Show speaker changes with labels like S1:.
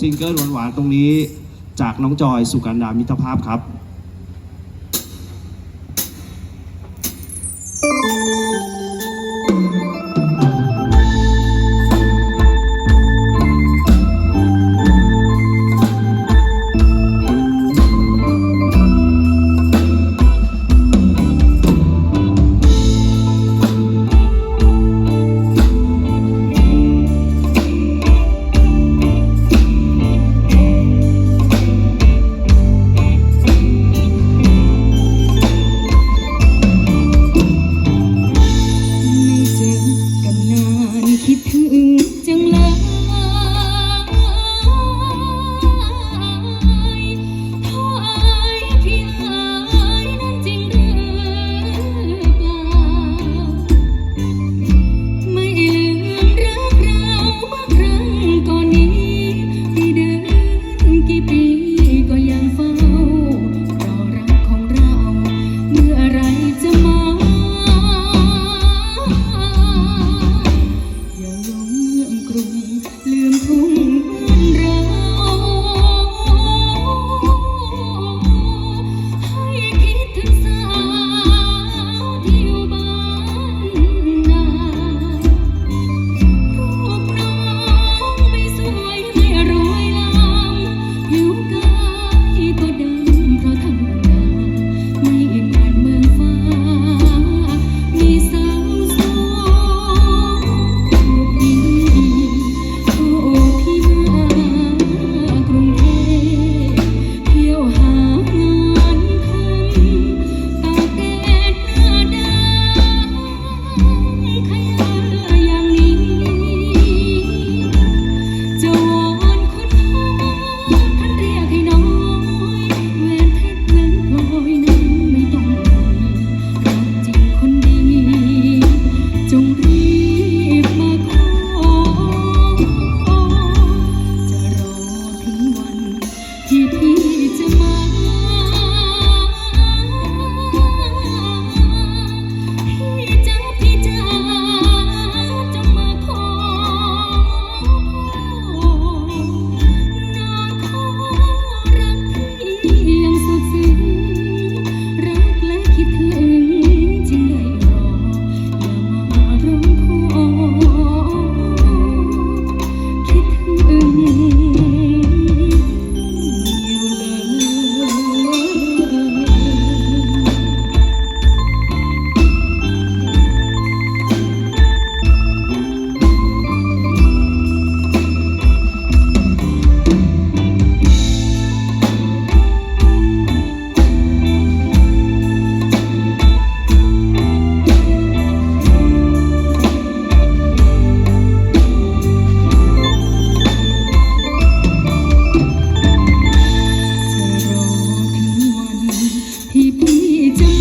S1: ซิงเกิลหวานๆตรงนี้จากน้องจอยสุกันดามิตรภาพครับ 一笔正。